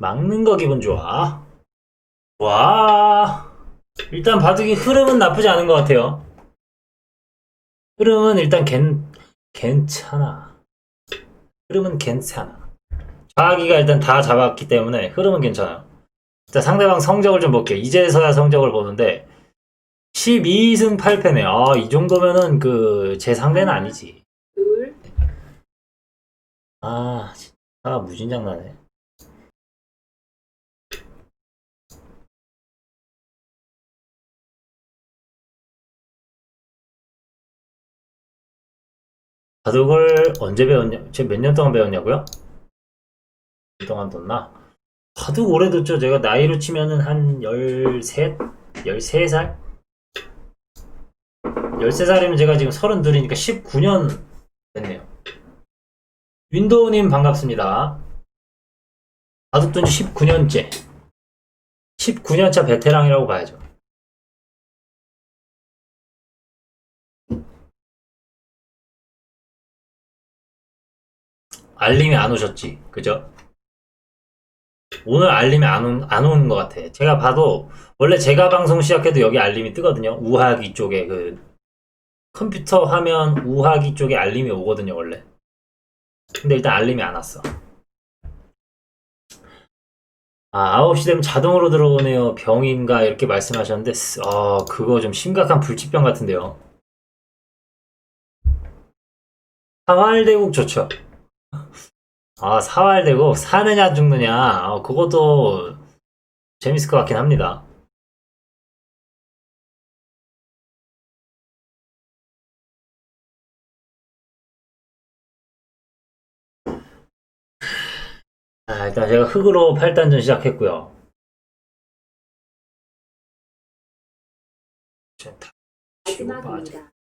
막는 거 기분 좋아. 와. 일단 바둑이 흐름은 나쁘지 않은 것 같아요. 흐름은 일단 괜, 괜찮아. 흐름은 괜찮아. 자기가 일단 다 잡았기 때문에 흐름은 괜찮아요. 일단 상대방 성적을 좀 볼게요. 이제서야 성적을 보는데 12승 8패네. 아, 이 정도면은 그 제 상대는 아니지. 둘, 아, 진짜 무진장 나네. 바둑을 언제 배웠냐? 제가 몇 년 동안 배웠냐고요? 몇년 동안 뒀나? 바둑 오래 뒀죠. 제가 나이로 치면은 한 13? 13살? 13살이면 제가 지금 32이니까 19년 됐네요. 윈도우님 반갑습니다. 바둑 둔지 19년째. 19년차 베테랑이라고 봐야죠. 알림이 안 오셨지, 그죠? 오늘 알림이 안, 온, 안 오는 것 같아. 제가 봐도, 원래 제가 방송 시작해도 여기 알림이 뜨거든요. 우하기 쪽에 그, 컴퓨터 화면 우하기 쪽에 알림이 오거든요, 원래. 근데 일단 알림이 안 왔어. 아, 9시 되면 자동으로 들어오네요. 병인가? 이렇게 말씀하셨는데, 쓰- 어, 그거 좀 심각한 불치병 같은데요. 사활대국 좋죠. 아, 사활대국 사느냐 죽느냐. 어, 그것도 재밌을 것 같긴 합니다. 아, 일단 제가 흙으로 8단전 시작했고요.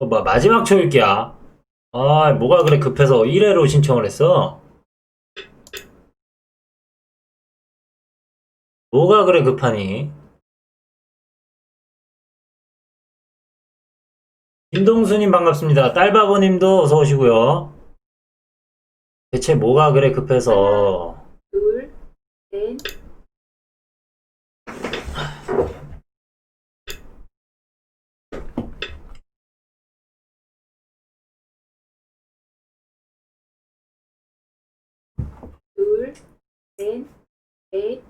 어, 뭐, 마지막 초읽기야. 아, 뭐가 그래 급해서 1회로 신청을 했어? 뭐가 그래 급하니? 김동수님 반갑습니다. 딸바보님도 어서 오시고요. 대체 뭐가 그래 급해서? 둘, 셋, 둘, 셋, 넷,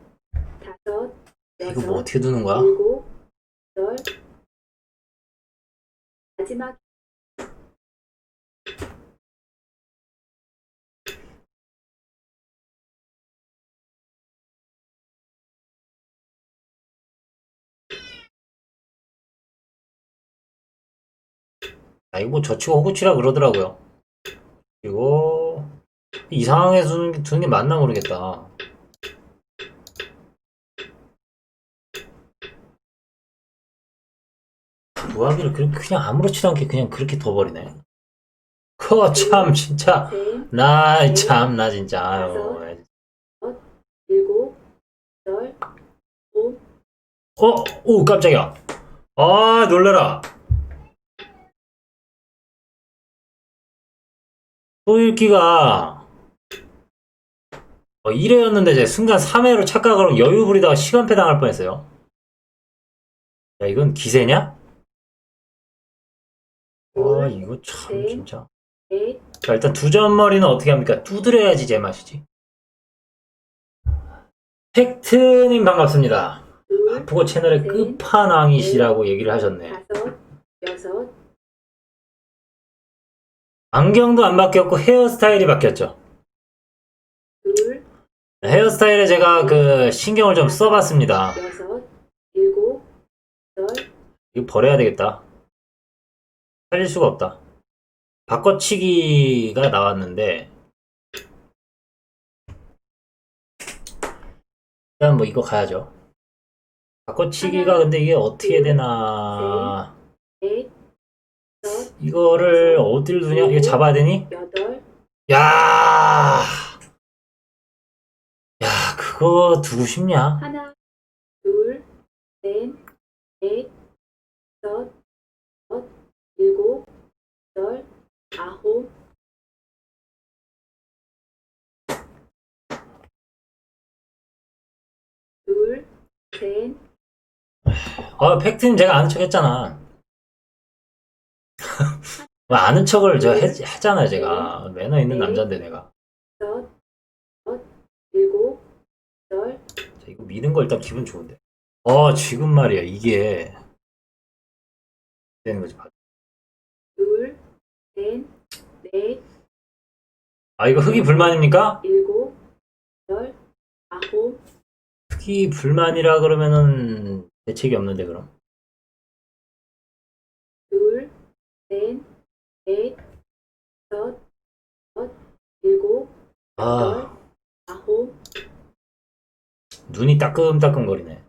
다섯, 이거 뭐 여섯, 어떻게 두는 거야? 일곱, 여덟, 마지막 아, 이거 뭐 저치고 호구치라 그러더라고요. 그리고 이 상황에서 두는 게, 두는 게 맞나 모르겠다. 무하기를 그렇게 그냥 아무렇지도 않게 그냥 그렇게 둬버리네. 그거 참 진짜 셋, 나참 나 진짜 아유. 일곱, 오, 어, 오 깜짝이야. 아 놀래라. 소일기가 어, 1회였는데 제 순간 3회로 착각을 하고 여유 부리다가 시간패 당할 뻔했어요. 야 이건 기세냐? 아 이거 참 진짜. 넷, 자 일단 두 점머리는 어떻게 합니까? 두드려야지 제맛이지. 팩트님 반갑습니다. 둘, 아프고 채널의 셋, 끝판왕이시라고 얘기를 하셨네. 다섯, 여섯, 안경도 안 바뀌었고 헤어스타일이 바뀌었죠. 둘, 헤어스타일에 제가 그 신경을 좀 써봤습니다. 여섯, 일곱, 여덟, 이거 버려야 되겠다. 살릴 수가 없다. 바꿔치기가 나왔는데 일단 뭐 이거 가야죠. 바꿔치기가 근데 이게 어떻게 되나 넷, 다섯, 이거를 어딜 두냐? 이거 잡아야 되니? 야, 야 그거 두고 싶냐? 하나, 둘, 셋, 넷, 여섯, 일곱, 여덟, 아홉, 셋, 아, 팩트는 제가 아는 척 했잖아. 뭐 아는 척을 저 했, 했잖아요, 제가. 매너 있는 남자인데, 내가. 여섯, 여섯, 일곱, 여덟, 자, 이거 믿은 거 일단 기분 좋은데. 어, 지금 말이야, 이게. 되는 거지. 둘, 셋, 넷, 아, 이거 흑이 불만입니까? 일곱, 여덟, 아홉, 흑이 불만이라 그러면은 대책이 없는데, 그럼. 둘, 셋, 넷, 다섯, 여섯, 일곱, 아, 여덟, 아홉, 눈이 따끔따끔거리네.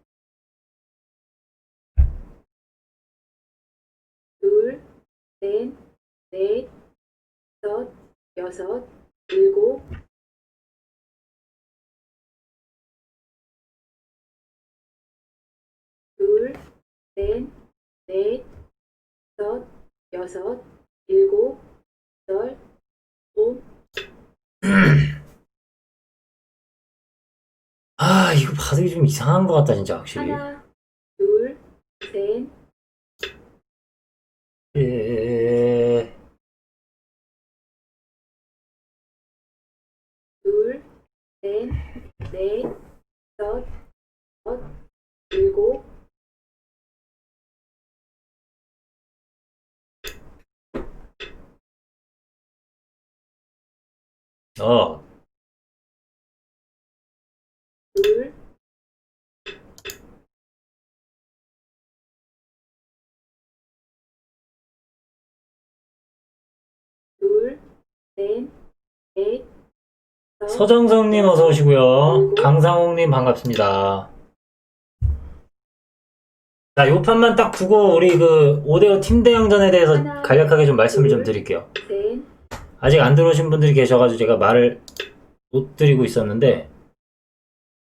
둘, 셋, 넷, 다섯, 여섯, 일곱, 둘, 셋, 넷, 다섯, 여섯, 일곱, 여덟, 아홉, 아, 이거 바둑이 좀 이상한 것 같다, 진짜, 확실히. 하나, 둘, 셋, 예. 둘, 셋, 넷, 다섯, 여섯, 일곱, 어, 넷, 서정성님 어서 오시고요. 강상홍님 반갑습니다. 자, 요 판만 딱 두고 우리 그 5대5 팀 대항전에 대해서 하나, 간략하게 좀 말씀을 좀 둘, 드릴게요. 셋, 아직 안 들어오신 분들이 계셔가지고 제가 말을 못 드리고 있었는데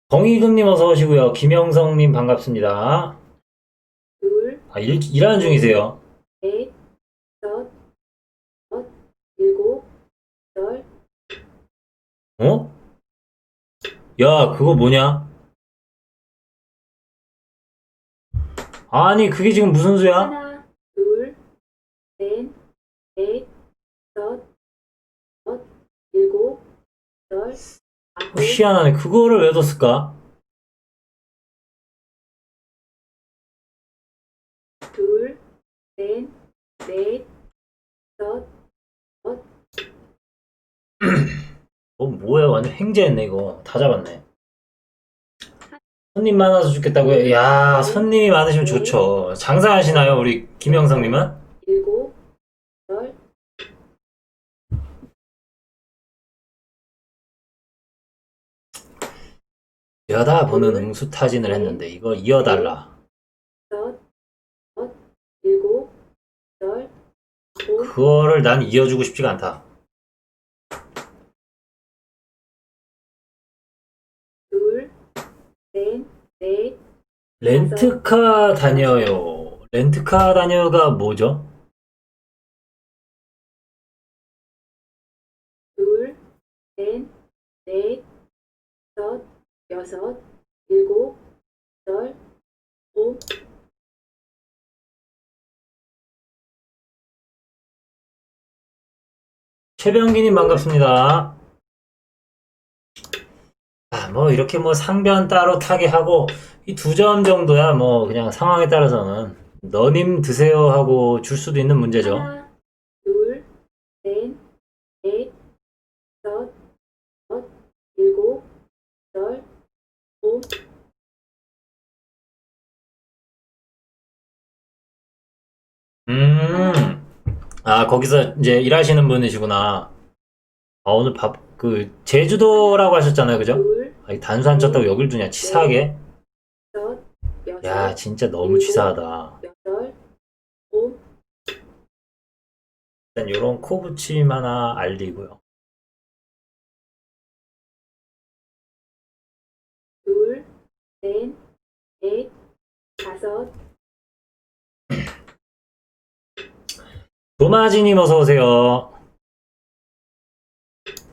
정희금님 어서 오시고요. 김영성님 반갑습니다. 둘, 아, 일, 일하는 중이세요. 넷, 다섯, 여섯, 일곱, 여덟, 어? 야, 그거 뭐냐? 아니, 그게 지금 무슨 수야? 하나, 둘, 셋, 넷, 여섯, 일곱, 여덟, 아홉, 어, 희한하네. 그거를 왜 뒀을까? 둘, 셋, 넷, 다섯, 어, 뭐야. 완전 횡재했네, 이거. 다 잡았네. 손님 많아서 죽겠다고요? 야, 손님이 많으시면 좋죠. 장사하시나요, 우리 김영성님은? 일곱, 여다 보는 응수 타진을 했는데, 이거 이어달라. 그거를 난 이어주고 싶지가 않다. 넷, 렌트카 다녀요. 렌트카 다녀가 뭐죠? 둘, 셋, 넷, 다섯, 여섯, 일곱, 여덟, 아홉, 최병기님 반갑습니다. 아, 뭐 이렇게 뭐 상변 따로 타게 하고 이 두 점 정도야 뭐 그냥 상황에 따라서는 너님 드세요 하고 줄 수도 있는 문제죠. 하나, 둘, 셋, 넷, 다섯, 여섯, 일곱, 여덟, 아홉, 음, 아 거기서 이제 일하시는 분이시구나. 아 오늘 밥 그 제주도라고 하셨잖아요, 그죠? 둘, 아, 이 단수 안 쳤다고 여길 두냐 치사하게? 여섯, 야 진짜 너무 치사하다. 여덟, 아홉, 일단 요런 코 붙임 하나 알리고요. 둘, 셋, 넷, 다섯, 도마지님 어서 오세요.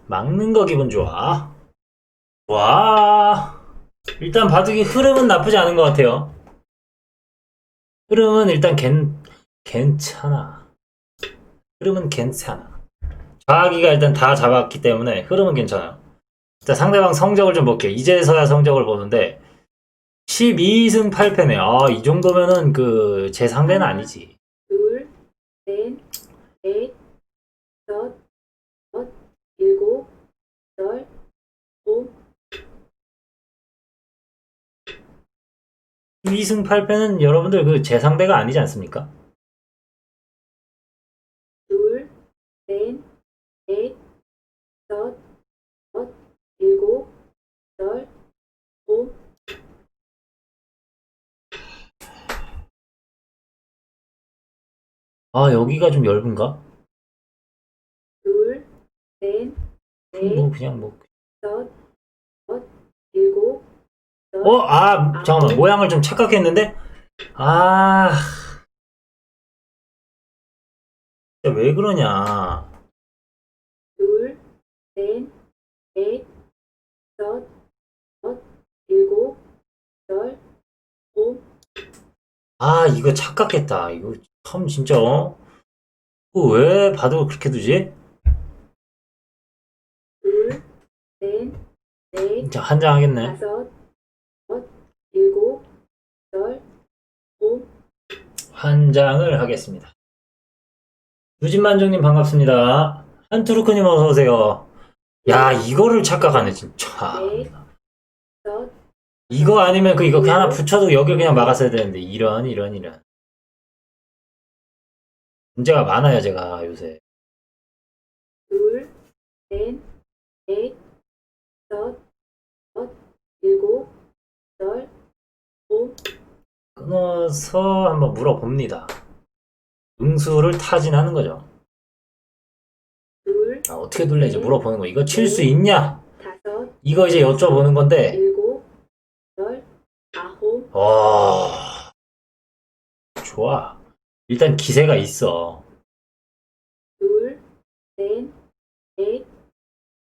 막는 거 기분 좋아. 와. 일단 바둑이 흐름은 나쁘지 않은 것 같아요. 흐름은 일단 괜, 괜찮아. 흐름은 괜찮아. 좌기가 일단 다 잡았기 때문에 흐름은 괜찮아요. 자, 상대방 성적을 좀 볼게요. 이제서야 성적을 보는데 12승 8패네. 아, 이 정도면은 그 제 상대는 아니지. 둘, 넷, 넷, 다섯, 여섯, 일곱, 여덟, 아홉, 12승 8패는 여러분들 그 제 상대가 아니지 않습니까? 둘, 넷, 넷, 여섯, 일곱, 여덟, 아홉, 아, 여기가 좀 얇은가? 둘, 넷, 뭐 넷, 그냥 뭐 다섯, 여섯, 일곱, 어, 아, 잠깐만. 모양을 좀 착각했는데? 아. 진짜 왜 그러냐. 둘, 넷, 넷, 다섯, 여섯, 일곱, 아홉, 아, 이거 착각했다. 이거 참 진짜, 어? 그거 왜 바둑을 그렇게 두지? 둘, 넷, 넷, 진짜 한장 하겠네. 다섯, 여섯, 일곱, 여덟, 아홉, 한 장을 하겠습니다. 유진만정님 반갑습니다. 한투르크님 어서 오세요. 야, 이거를 착각하네, 진짜. 네. 이거 아니면 그 이거 그냥 하나 붙여도 여기 그냥 막았어야 되는데 이런 이런 이런 문제가 많아요 제가 요새. 둘, 넷, 넷, 다섯, 여섯, 일곱, 여덟, 아홉, 끊어서 한번 물어봅니다. 응수를 타진하는 거죠. 둘, 아, 어떻게 둘래? 이제 물어보는 거. 이거 칠 수 있냐? 다섯, 이거 이제 여쭤보는 건데. 일곱, 여덟, 아홉, 와. 좋아 일단 기세가 있어. 둘, 넷, 넷,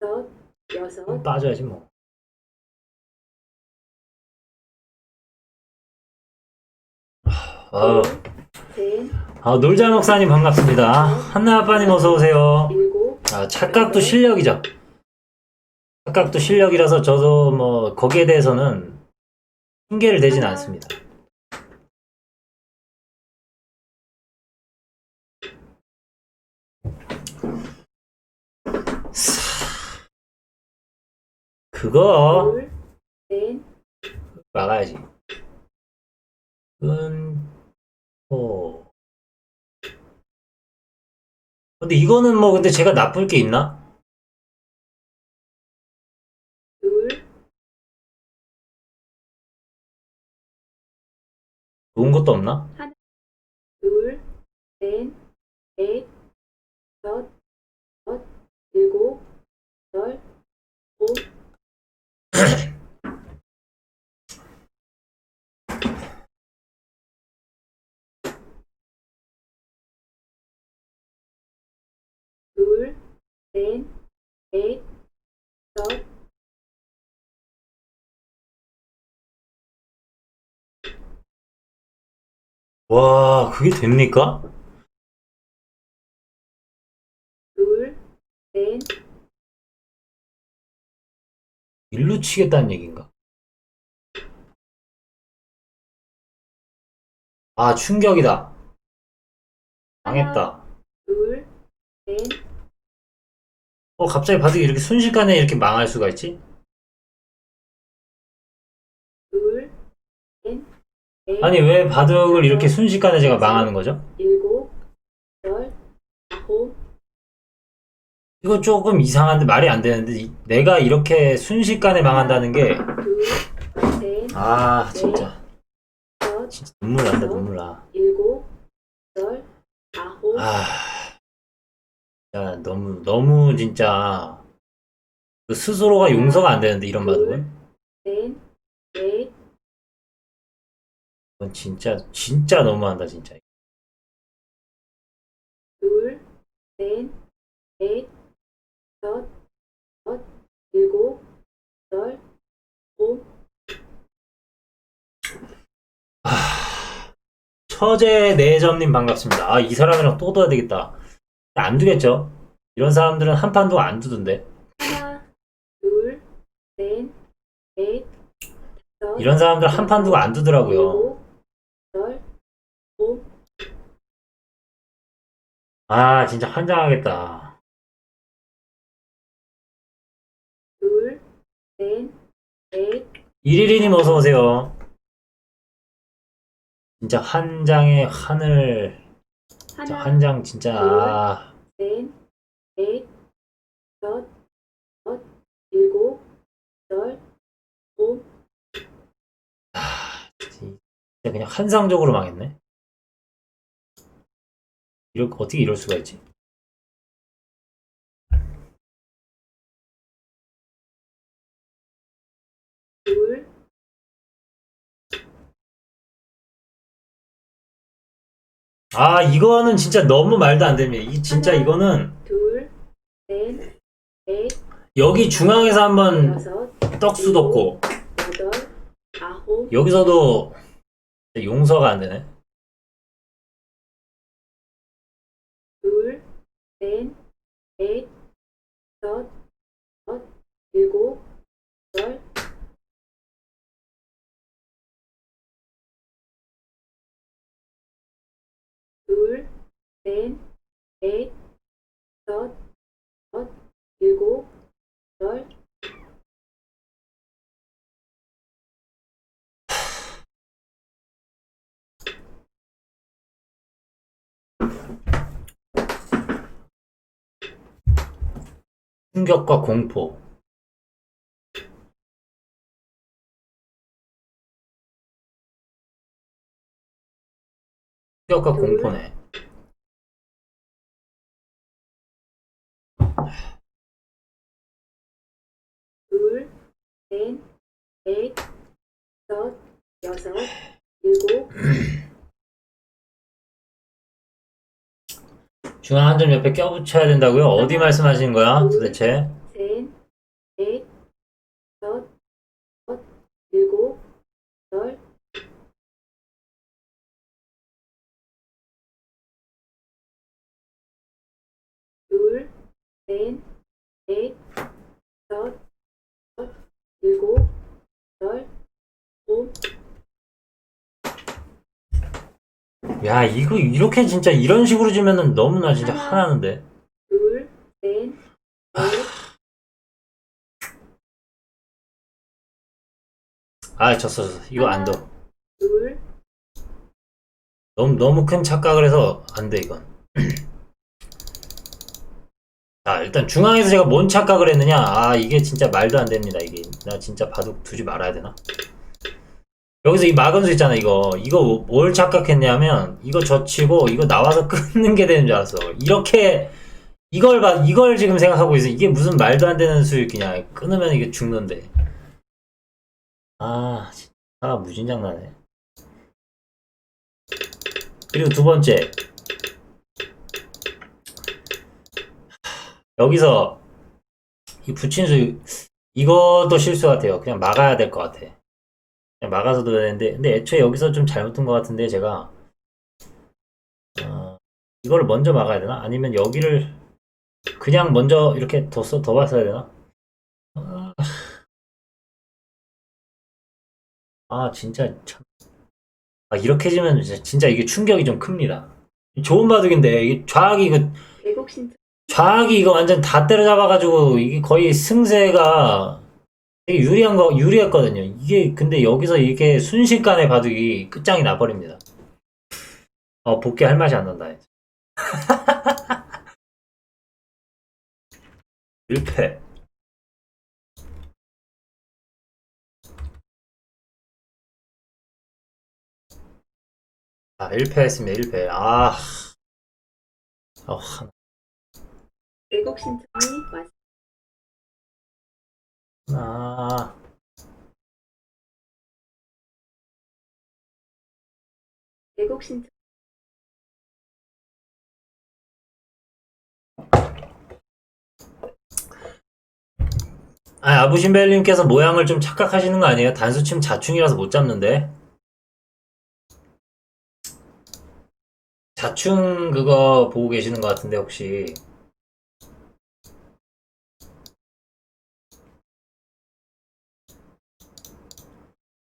다섯, 여섯, 빠져야지 뭐. 아, 셋, 아 놀자 목사님 반갑습니다. 한나 아빠님 어서 오세요. 일곱, 아, 착각도 실력이죠. 착각도 실력이라서 저도 뭐 거기에 대해서는 핑계를 대진 않습니다. 그거 둘, 넷, 막아야지. 은, 어. 근데 이거는 뭐 근데 제가 나쁠 게 있나? 둘, 좋은 것도 없나? 둘, 넷, 넷, 다섯, 여섯, 일곱, 여덟, 다섯, 와, 그게 됩니까? 둘, 넷, 일로 치겠다는 얘기인가? 아, 충격이다. 망했다. 둘, 넷, 어, 갑자기 바둑이 이렇게 순식간에 이렇게 망할 수가 있지? 둘, 넷, 넷, 아니, 왜 바둑을 이렇게 순식간에 제가 망하는 거죠? 일곱, 여덟, 아홉, 이거 조금 이상한데 말이 안 되는데, 이- 내가 이렇게 순식간에 망한다는 게, 둘, 셋, 아, 진짜. 다섯, 진짜 눈물 난다, 눈물 나. 일곱, 여덟, 아홉, 아, 야, 너무, 너무 진짜 그 스스로가 용서가 안 되는데, 이런 말을. 넷, 넷, 이건 진짜, 진짜 너무한다, 진짜. 둘, 넷, 넷, 여섯, 일곱, 여덟, 아, 처제 내점님 반갑습니다. 아, 이 사람이랑 또 둬야 되겠다. 안 두겠죠? 이런 사람들은 한 판도 안 두던데. 하나, 둘, 넷, 넷, 다섯, 이런 사람들 한 판 두고 안 두더라고요. 일곱, 여덟, 아홉, 아, 진짜 환장하겠다. 둘, 넷, 넷, 이리리님 어서 오세요. 진짜 하늘, 진짜 하나, 한 장 진짜 아, 넷, 넷, 여섯, 일곱, 여덟, 아홉, 진짜 그냥 한상적으로 망했네. 이렇게 어떻게 이럴 수가 있지? 아, 이거는 진짜 너무 말도 안 됩니다. 이 진짜 하나. 이거는 둘, 넷, 넷, 여기 중앙에서 한번 여섯, 떡수 돋고 여덟, 아홉, 여기서도 용서가 안 되네. 둘, 넷, 넷, 여섯, 일곱, 둘, 넷, 넷, 다섯, 여섯, 일곱, 여덟, 충격과 공포. 둘. 공포네. 둘, 넷, 넷, 다섯, 여섯, 일곱, 중앙 한 점 옆에 껴붙여야 된다고요? 어디 말씀하시는 거야? 도대체? 셋, 넷, 다섯, 여섯, 일곱, 여덟, 둘, 넷, 넷, 다섯, 여섯, 일곱, 여덟, 아홉, 야, 이거 이렇게 진짜 이런 식으로 주면은 너무나 진짜 하나. 화나는데. 둘, 넷, 넷, 아, 졌어, 졌어. 이거 안 돼. 둘, 너무, 너무 큰 착각을 해서 안 돼, 이건. 자, 일단 중앙에서 제가 뭔 착각을 했느냐? 아, 이게 진짜 말도 안 됩니다, 이게. 나 진짜 바둑 두지 말아야 되나? 여기서 이 마근수 있잖아, 이거. 이거 뭘 착각했냐면, 이거 젖히고, 이거 나와서 끊는 게 되는 줄 알았어. 이렇게, 이걸 봐, 이걸 지금 생각하고 있어. 이게 무슨 말도 안 되는 수익이냐. 끊으면 이게 죽는데. 아, 진짜, 아, 무진장 나네. 그리고 두 번째. 여기서 이 부친수 이것도 실수 같아요. 그냥 막아야 될 것 같아. 그냥 막아서 둬야 되는데 근데 애초에 여기서 좀 잘못한 것 같은데 제가 어, 이걸 먼저 막아야 되나? 아니면 여기를 그냥 먼저 이렇게 뒀어 더 봤어야 되나? 아, 아 진짜 참. 아 이렇게 지면 진짜, 이게 충격이 좀 큽니다. 좋은 바둑인데 이게 좌악이 신청, 좌악이 이거 완전 다 때려잡아가지고 이게 거의 승세가 되게 유리한 거 유리했거든요. 이게 근데 여기서 이렇게 순식간에 바둑이 끝장이 나버립니다. 어 복귀할 맛이 안 난다. 1패. 아 1패 했습니다. 1패. 아. 어. 애국 신청이 왔습니다. 아, 애국 신청, 아, 아부신벨님께서 모양을 좀 착각하시는 거 아니에요? 단수침 자충이라서 못 잡는데. 자충 그거 보고 계시는 것 같은데 혹시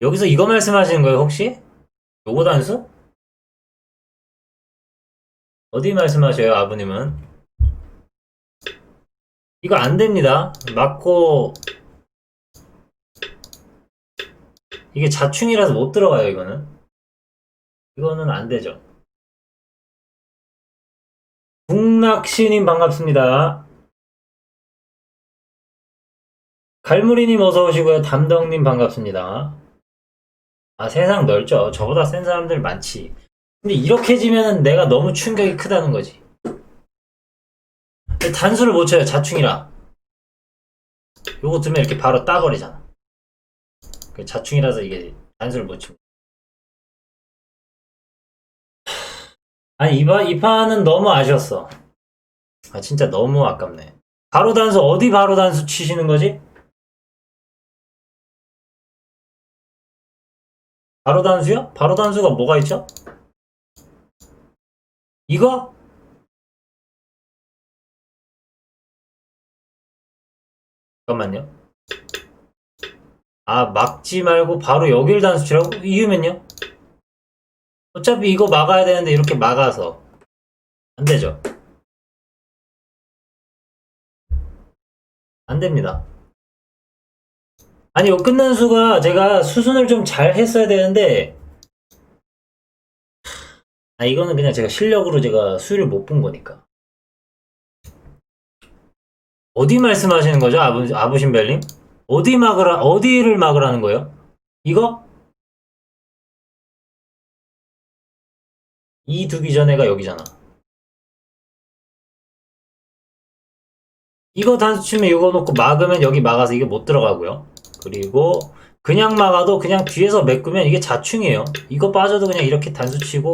여기서 이거 말씀하시는 거예요 혹시? 요거 단수? 어디 말씀하셔요 아버님은? 이거 안 됩니다. 맞고 이게 자충이라서 못 들어가요 이거는. 이거는 안 되죠. 북락시님 반갑습니다. 갈무리님 어서 오시고요. 담덕님 반갑습니다. 아 세상 넓죠. 저보다 센 사람들 많지. 근데 이렇게 지면은 내가 너무 충격이 크다는 거지. 단수를 못 쳐요. 자충이라. 요거 두면 이렇게 바로 따버리잖아. 그 자충이라서 이게 단수를 못 칩니다. 아니 이, 판, 이 판은 너무 아쉬웠어. 아 진짜 너무 아깝네. 바로 단수 어디 바로 단수 치시는 거지? 바로 단수요? 바로 단수가 뭐가 있죠? 이거? 잠깐만요. 아 막지 말고 바로 여길 단수 치라고? 이유면요? 어차피 이거 막아야 되는데 이렇게 막아서 안 되죠. 안 됩니다. 아니, 요 끝난 수가 제가 수순을 좀 잘 했어야 되는데, 아, 이거는 그냥 제가 실력으로 제가 수를 못 본 거니까. 어디 말씀하시는 거죠, 아부, 아부신벨님? 어디 막으라, 어디를 막으라는 거예요? 이거? 이 두기 전에가 여기잖아. 이거 단수 치면 이거 놓고 막으면 여기 막아서 이게 못 들어가고요. 그리고 그냥 막아도 그냥 뒤에서 메꾸면 이게 자충이에요. 이거 빠져도 그냥 이렇게 단수 치고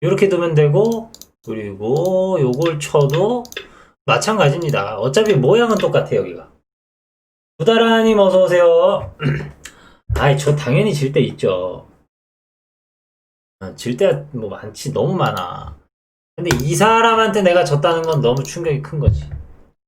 이렇게 두면 되고 그리고 요걸 쳐도 마찬가지입니다. 어차피 모양은 똑같아요, 여기가. 부다라님 어서 오세요. 아이, 저 당연히 질 때 있죠. 아, 질 때가 뭐 많지, 너무 많아. 근데 이 사람한테 내가 졌다는 건 너무 충격이 큰 거지.